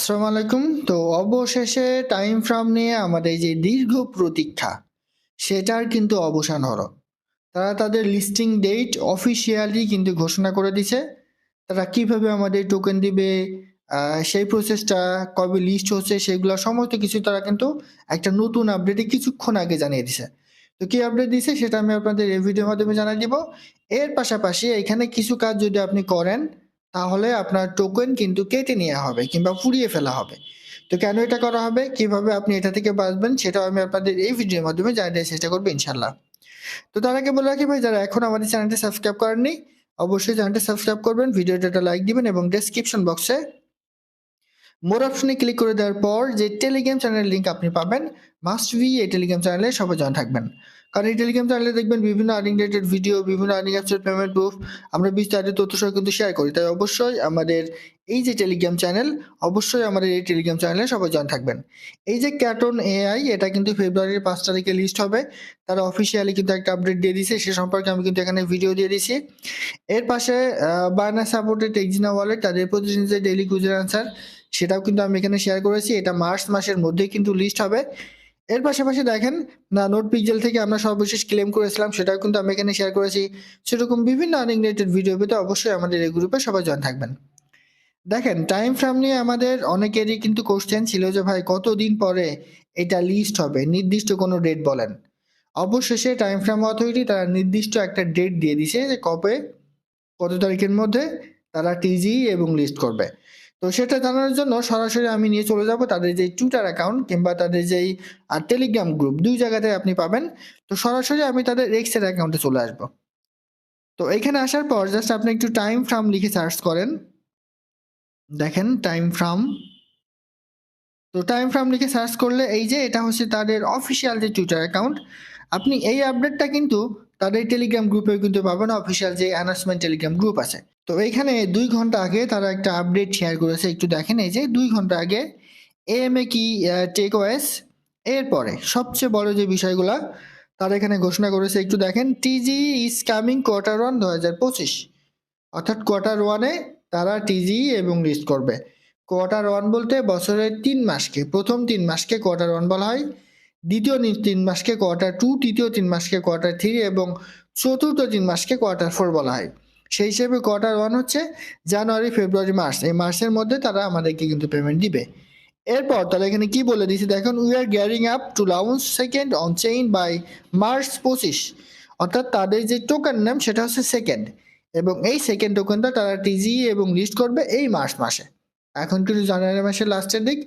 আসসালামু আলাইকুম। তো অবশেষে টাইম ফ্রেম নিয়ে আমাদের যে দীর্ঘ প্রতীক্ষা, সেটার কিন্তু অবসান হলো। তারা তাদের লিস্টিং ডেট অফিসিয়ালি কিন্তু ঘোষণা করে দিছে তারা কীভাবে আমাদের টোকেন দিবে সেই প্রসেসটা কবে লিস্ট হচ্ছে, সেগুলো সমস্ত কিছু তারা কিন্তু একটা নতুন আপডেটে কিছুক্ষণ আগে জানিয়ে দিছে তো কি আপডেট দিছে সেটা আমি আপনাদের এই ভিডিওর মাধ্যমে জানিয়ে দিব। এর পাশাপাশি এখানে কিছু কাজ যদি আপনি করেন তাহলে আপনার টোকেন কিন্তু কেটে নেওয়া হবে কিংবা পুড়িয়ে ফেলা হবে। তো কেন এটা করা হবে? কীভাবে আপনি এটা থেকে বাঁচবেন সেটাও আমি আপনাদের এই ভিডিওর মাধ্যমে জানিয়ে চেষ্টা করব ইনশাল্লাহ তো তার আগে বলে রাখি ভাই, যারা এখন আমাদের চ্যানেলটি সাবস্ক্রাইব করেননি, অবশ্যই চ্যানেলটি সাবস্ক্রাইব করবেন, ভিডিওটা একটা লাইক দিবেন এবং ডেসক্রিপশন বক্সে মোর অপশনে ক্লিক করে দেওয়ার পর যে টেলিগ্রাম চ্যানেলের লিঙ্ক আপনি পাবেন মাস্ট বি এই টেলিগ্রাম চ্যানেলে সবাই জয়েন থাকবেন। কারণ এই টেলিগ্রাম চ্যানেলে দেখবেন বিভিন্ন আর্নিং রিলেটেড ভিডিও বিভিন্ন আর্নিং অ্যাপসের পেমেন্ট প্রুফ আমরা বিস্তারিত তথ্য সহ কিন্তু শেয়ার করি। তাই অবশ্যই আমাদের এই যে টেলিগ্রাম চ্যানেল অবশ্যই আমাদের এই টেলিগ্রাম চ্যানেলে সবাই জয়েন থাকবেন। এই যে ক্যাটন এআই এটা কিন্তু ফেব্রুয়ারির পাঁচ তারিখে লিস্ট হবে। তারা অফিসিয়ালি কিন্তু একটা আপডেট দিয়ে দিয়েছে সে সম্পর্কে আমি কিন্তু এখানে ভিডিও দিয়ে দিয়েছি এর পাশে বায়না সাপোর্টেড টেক্সিনা ওয়ালেট তাদের প্রতিদিন যে ডেইলি কুজের আনসার সেটাও কিন্তু আমি এখানে শেয়ার করেছি। এটা মার্চ মাসের মধ্যেই কিন্তু লিস্ট হবে। এর পাশাপাশি দেখেন, না নোট পিকজেল থেকে আমরা সর্বশেষ ক্লেম করেছিলাম, সেটাও কিন্তু আমি এখানে শেয়ার করেছি। সেরকম বিভিন্ন আর্নিং রিলেটেড ভিডিও পেতে অবশ্যই আমাদের এই গ্রুপে সবাই জয়েন থাকবেন। দেখেন টাইম ফ্রেম নিয়ে আমাদের অনেকেরই কিন্তু কোশ্চেন ছিল যে, ভাই, কতদিন পরে এটা লিস্ট হবে? নির্দিষ্ট কোনো ডেট বলেন। অবশেষে টাইম ফ্রেম অথরিটি তারা নির্দিষ্ট একটা ডেট দিয়ে দিছে যে, কবে, কত তারিখের মধ্যে তারা টিজি এবং লিস্ট করবে। তো সেটা জানার জন্য সরাসরি আমি নিয়ে চলে যাব তাদের যে টুইটার অ্যাকাউন্ট কিংবা তাদের যেই টেলিগ্রাম গ্রুপ দুই জায়গাতে আপনি পাবেন। তো সরাসরি আমি তাদের এক্সের অ্যাকাউন্টে চলে আসব। তো এখানে আসার পর জাস্ট আপনি একটু টাইম ফ্রাম লিখে সার্চ করেন। দেখেন টাইম ফ্রাম তো টাইম ফ্রাম লিখে সার্চ করলে এই যে এটা হচ্ছে তাদের অফিসিয়াল যে টুইটার অ্যাকাউন্ট আপনি এই আপডেটটা কিন্তু তাদের টেলিগ্রাম গ্রুপে কিন্তু পাবেন অফিসিয়াল যে অ্যানাউন্সমেন্ট টেলিগ্রাম গ্রুপ আছে। তো এইখানে দুই ঘণ্টা আগে তারা একটা আপডেট শেয়ার করেছে, একটু দেখেন এই যে, দুই ঘণ্টা আগে এএমএ কি টেক ওএস এরপরে সবচেয়ে বড় যে বিষয়গুলা, তারা এখানে ঘোষণা করেছে, একটু দেখেন TG is coming quarter one দু হাজার পঁচিশ। অর্থাৎ কোয়ার্টার ওয়ানে তারা টিজি এবং লিস্ট করবে। কোয়ার্টার ওয়ান বলতে বছরের তিন মাসকে, প্রথম তিন মাসকে কোয়ার্টার ওয়ান বলা হয়। দ্বিতীয় তিন মাসকে কোয়ার্টার টু তৃতীয় তিন মাসকে কোয়ার্টার থ্রি এবং চতুর্থ তিন মাসকে কোয়ার্টার ফোর বলা হয়। সেই হিসেবে কোয়ার্টার ওয়ান হচ্ছে জানুয়ারি ফেব্রুয়ারি মার্চ এই মাসের মধ্যে তারা আমাদেরকে কিন্তু পেমেন্ট দিবে। এরপর তাহলে এখানে কি বলে দিয়েছে? দেখুন we are gearing up to launch second on chain by March পঁচিশ। অর্থাৎ তাদের যে টোকেন নাম সেটা হচ্ছে সেকেন্ড এবং এই সেকেন্ড টোকেনটা তারা টিজি এবং লিস্ট করবে এই মার্চ মাসে। এখন কিন্তু জানুয়ারি মাসের লাস্টের দিক।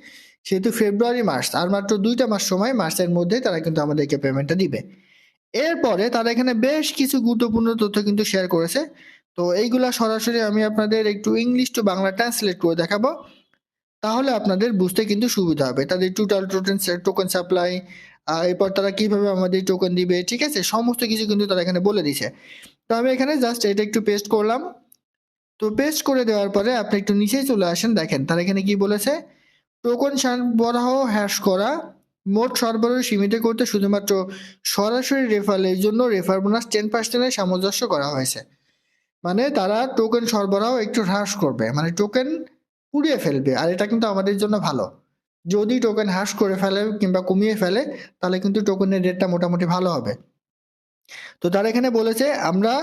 সেহেতু ফেব্রুয়ারি মার্চ আর মাত্র দুইটা মাস সময় মার্চের মধ্যে তারা কিন্তু আমাদেরকে পেমেন্টটা দিবে। এরপরে তারা এখানে বেশ কিছু গুরুত্বপূর্ণ তথ্য কিন্তু শেয়ার করেছে। তো এইগুলা সরাসরি আমি আপনাদের একটু ইংলিশ টু বাংলা ট্রান্সলেট করে দেখাবো। তাহলে আপনাদের বুঝতে কিন্তু সুবিধা হবে। তাদের টোটাল টোটেন টোকেন সাপ্লাই এরপর তারা কীভাবে আমাদের টোকেন দিবে, ঠিক আছে? সমস্ত কিছু কিন্তু তারা এখানে বলে দিছে তো আমি এখানে জাস্ট এটা একটু পেস্ট করলাম। তো পেস্ট করে দেওয়ার পরে আপনি একটু নিচেই চলে আসেন, দেখেন। তারা এখানে কি বলেছে? টোকন সরবরাহ হ্রাস করা মোট সরবরাহ সীমিত করতে শুধুমাত্র সরাসরি রেফারের জন্য রেফার বোনাস টেন পার্সেন্টের সামঞ্জস্য করা হয়েছে। মানে তারা টোকেন সরবরাহ একটু হ্রাস করবে মানে টোকেন পুড়িয়ে ফেলবে, আর এটা কিন্তু আমাদের জন্য ভালো। যদি টোকেন হ্রাস করে ফেলে কিংবা কমিয়ে ফেলে, তাহলে কিন্তু টোকেনের রেটটা মোটামুটি ভালো হবে। তো তারা এখানে বলেছে, আমরা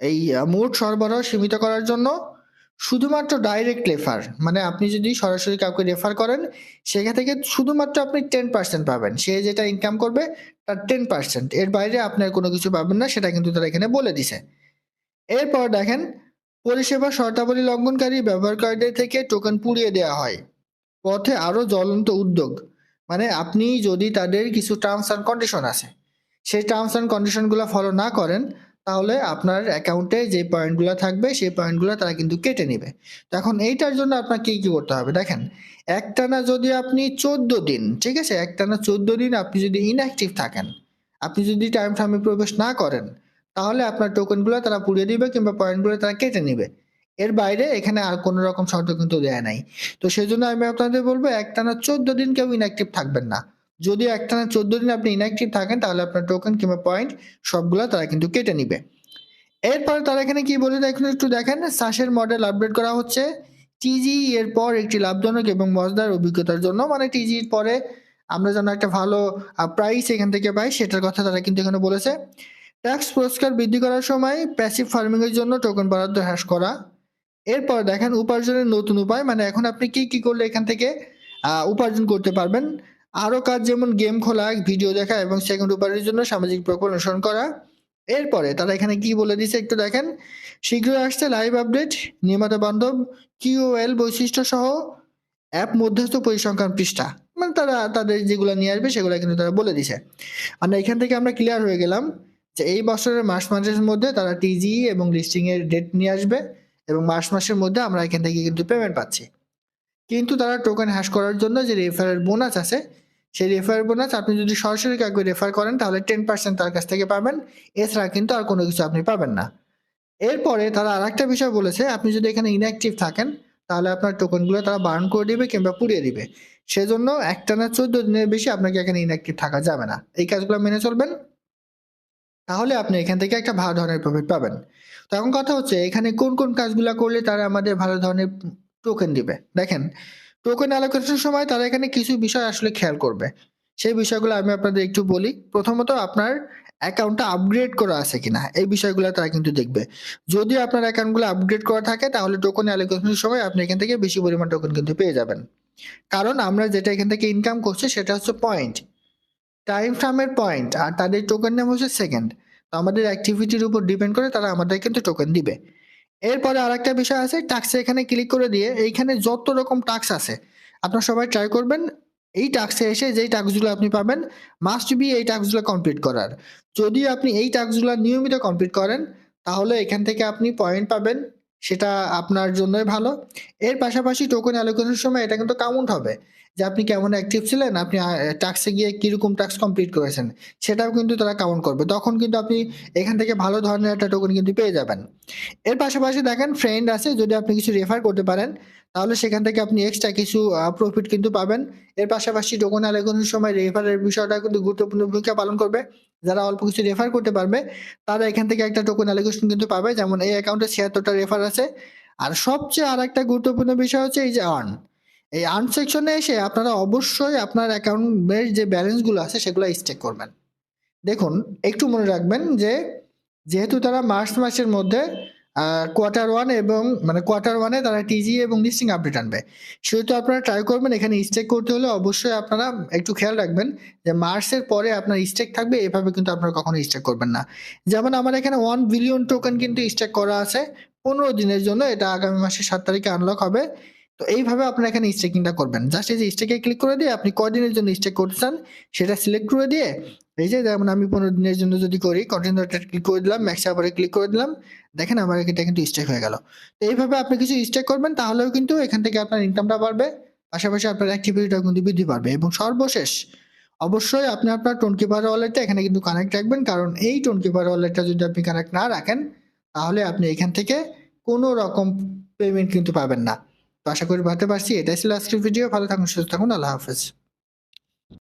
এই মোট সরবরাহ সীমিত করার জন্য শুধুমাত্র ডাইরেক্ট রেফার মানে আপনি যদি সরাসরি কাউকে রেফার করেন, সেখান থেকে শুধুমাত্র আপনি টেন পার্সেন্ট পাবেন। সে যেটা ইনকাম করবে, তার টেন পার্সেন্ট এর বাইরে আপনার কোনো কিছু পাবেন না, সেটা কিন্তু তারা এখানে বলে দিছে। এরপর দেখেন, পরিষেবা শর্তাবলী লঙ্ঘনকারী ব্যবহারকারীদের থেকে টোকেন পুড়িয়ে দেওয়া হয়। পথে আরও জ্বলন্ত উদ্যোগ। মানে আপনি যদি তাদের কিছু টার্মস অ্যান্ড কন্ডিশন আছে, সেই টার্মস অ্যান্ড কন্ডিশনগুলো ফলো না করেন তাহলে আপনার অ্যাকাউন্টে যে পয়েন্টগুলো থাকবে, সেই পয়েন্টগুলো তারা কিন্তু কেটে নেবে। তো এখন এইটার জন্য আপনাকে কি কি করতে হবে? দেখেন, একটানা যদি আপনি চোদ্দ দিন, ঠিক আছে? একটানা চোদ্দ দিন আপনি যদি ইনঅ্যাক্টিভ থাকেন, আপনি যদি টাইম ফ্রেমে প্রবেশ না করেন, তাহলে আপনার টোকেনগুলো তারা পুড়িয়ে দিবে কিংবা পয়েন্টগুলো তারা কেটে নেবে। এর বাইরে এখানে আর কোনো রকম শর্ত কিন্তু দেয়া নাই। তো সেই জন্য আমি আপনাদের বলব, একটানা চোদ্দ দিন কেউ ইনঅ্যাক্টিভ থাকবেন না। যদি একটানা চোদ্দ দিন আপনি ইনঅ্যাক্টিভ থাকেন, তাহলে আপনার টোকেন কিংবা পয়েন্ট সবগুলো তারা কিন্তু কেটে নিবে। এরপর তারা এখানে কি বলে দেখুন, একটু দেখেন, সাসের মডেল আপডেট করা হচ্ছে। টিজি এর পর একটি লাভজনক এবং মজাদার অভিজ্ঞতার জন্য মানে টিজির পরে আমরা যেন একটা ভালো প্রাইস এখান থেকে পাই, সেটার কথা তারা কিন্তু এখানে বলেছে। ট্যাক্স পুরস্কার বৃদ্ধি করার সময় প্যাসিভ ফার্মিং এর জন্য টোকন বরাদ্দ হ্রাস করা। এরপর দেখেন, উপার্জনের নতুন উপায় মানে এখন আপনি কি কি করলে এখান থেকে উপার্জন করতে পারবেন? আরও কাজ যেমন গেম খোলা ভিডিও দেখা এবং সেকেন্ড উপার্জনের জন্য সামাজিক প্রকল্প অনুসরণ করা। এরপরে তারা এখানে কি বলে দিছে একটু দেখেন। শীঘ্রই আসছে লাইভ আপডেট নির্মাতা বান্ধব কিউএল বৈশিষ্ট্য সহ অ্যাপ মধ্যস্থ পরিসংখ্যান পৃষ্ঠা। মানে তারা তাদের যেগুলো নিয়ে আসবে সেগুলো কিন্তু তারা বলে দিছে। মানে এখান থেকে আমরা ক্লিয়ার হয়ে গেলাম যে এই বছরের মার্চ মাসের মধ্যে তারা টিজি এবং লিস্টিং এর ডেট নিয়ে আসবে এবং মার্চ মাসের মধ্যে আমরা এখান থেকে কিন্তু পেমেন্ট পাচ্ছি। কিন্তু তারা টোকেন হ্যাশ করার জন্য যে রেফারের বোনাস আছে, সেই রেফার বোনাস আপনি যদি সরাসরি কাউকে রেফার করেন, তাহলে টেন পার্সেন্ট তার কাছ থেকে পাবেন। এছাড়া কিন্তু আর কোনো কিছু আপনি পাবেন না। এরপরে তারা আরেকটা বিষয় বলেছে, আপনি যদি এখানে ইনঅ্যাক্টিভ থাকেন, তাহলে আপনার টোকেনগুলো তারা বার্ন করে দিবে কিংবা পুড়িয়ে দিবে। সেজন্য একটানা চোদ্দ দিনের বেশি আপনাকে এখানে ইনঅ্যাক্টিভ থাকা যাবে না। এই কাজগুলো মেনে চলবেন। তাহলে আপনি এখান থেকে একটা ভালো ধরনের প্রফিট পাবেন। তো এখন কথা হচ্ছে, এখানে কোন কোন কাজগুলো করলে তারা আমাদের ভালো ধরনের টোকেন দিবে। দেখেন টোকেন অ্যালোকেশনের সময় তারা এখানে কিছু বিষয় আসলে খেয়াল করবে। সেই বিষয়গুলো আমি আপনাদের একটু বলি। প্রথমত আপনার অ্যাকাউন্টটা আপগ্রেড করা আছে কিনা, এই বিষয়গুলো তারা কিন্তু দেখবে। যদি আপনার অ্যাকাউন্টগুলো আপগ্রেড করা থাকে, তাহলে টোকেন অ্যালোকেশনের সময় আপনি এখান থেকে বেশি পরিমাণ টোকেন কিন্তু পেয়ে যাবেন। কারণ আমরা যেটা এখান থেকে ইনকাম করছি, সেটা হচ্ছে পয়েন্ট টাইম ফ্রামের পয়েন্ট আর তাদের টোকেন নাম হচ্ছে সেকেন্ড তো আমাদের অ্যাক্টিভিটির উপর ডিপেন্ড করে তারা আমাদের কিন্তু টোকেন দিবে। এরপরে আরেকটা বিষয় আছে টাক্সে এখানে ক্লিক করে দিয়ে এইখানে যত রকম টাক্স আছে, আপনার সবাই ট্রাই করবেন। এই টাক্সে এসে যেই টাস্কগুলো আপনি পাবেন মাস্ট বি এই টাস্কগুলো কমপ্লিট করার। যদি আপনি এই টাস্কগুলো নিয়মিত কমপ্লিট করেন, তাহলে এখান থেকে আপনি পয়েন্ট পাবেন সেটা আপনার জন্যই ভালো। এর পাশাপাশি টোকেন অ্যালোকেশনের সময় এটা কিন্তু কাউন্ট হবে। যে আপনি কেমন অ্যাক্টিভ ছিলেন, আপনি টাস্কে গিয়ে কীরকম টাস্ক কমপ্লিট করেছেন, সেটাও কিন্তু তারা কাউন্ট করবে। তখন কিন্তু আপনি এখান থেকে ভালো ধরনের একটা টোকেন কিন্তু পেয়ে যাবেন। এর পাশাপাশি দেখেন ফ্রেন্ড আছে, যদি আপনি কিছু রেফার করতে পারেন, তাহলে সেখান থেকে আপনি এক্সট্রা কিছু প্রফিট কিন্তু পাবেন। এর পাশাপাশি টোকন অ্যালোকেশনের সময় রেফারের বিষয়টা কিন্তু গুরুত্বপূর্ণ ভূমিকা পালন করবে। যারা অল্প কিছু রেফার করতে পারবে, তারা এখান থেকে একটা টোকন অ্যালোকেশন কিন্তু পাবে। যেমন এই অ্যাকাউন্টে ছিয়াত্তরটা রেফার আছে। আর সবচেয়ে আর একটা গুরুত্বপূর্ণ বিষয় হচ্ছে এই যে আর্ন এই আর্ন সেকশনে এসে আপনারা অবশ্যই আপনার অ্যাকাউন্টের যে ব্যালেন্সগুলো আছে, সেগুলো স্টেক করবেন। দেখুন, একটু মনে রাখবেন যে, যেহেতু তারা মার্চ মাসের মধ্যে কোয়ার্টার ওয়ান এবং মানে কোয়ার্টার ওয়ানে তারা টিজি এবং লিস্টিং আপডেট আনবে। সেহেতু আপনারা ট্রাই করবেন, এখানে স্টেক করতে হলে অবশ্যই আপনারা একটু খেয়াল রাখবেন যে মার্চের পরে আপনার স্টেক থাকবে, এভাবে কিন্তু আপনারা কখনো স্টেক করবেন না। যেমন আমার এখানে ওয়ান বিলিয়ন টোকেন কিন্তু স্টেক করা আছে, পনেরো দিনের জন্য, এটা আগামী মাসের সাত তারিখে আনলক হবে। তো এইভাবে আপনারা এখানে স্টেকিংটা করবেন। জাস্ট এই যে স্টেকে ক্লিক করে দিয়ে আপনি কদিনের জন্য স্টেক করতে চান সেটা সিলেক্ট করে দিয়ে এই যে যেমন আমি পনেরো দিনের জন্য যদি করি কন্টেন্টারটা ক্লিক করে দিলাম ম্যাক্স আবারে ক্লিক করে দিলাম, দেখেন আমার এটা কিন্তু স্টেক হয়ে গেল। তো এইভাবে আপনি কিছু স্টেক করবেন, তাহলেও কিন্তু এখান থেকে আপনার ইনকামটা বাড়বে, পাশাপাশি আপনার অ্যাক্টিভিটিটাও কিন্তু বৃদ্ধি পাবে। এবং সর্বশেষ, অবশ্যই আপনি আপনার টোনকিপার ওয়ালেটটা এখানে কিন্তু কানেক্ট রাখবেন, কারণ এই টোনকিপার ওয়ালেটটা যদি আপনি কানেক্ট না রাখেন, তাহলে আপনি এখান থেকে কোনো রকম পেমেন্ট কিন্তু পাবেন না। আশা করি ভাবতে পারছি। এটাই ছিল আজকের ভিডিও ভালো থাকুন সুস্থ থাকুন। আল্লাহ হাফেজ।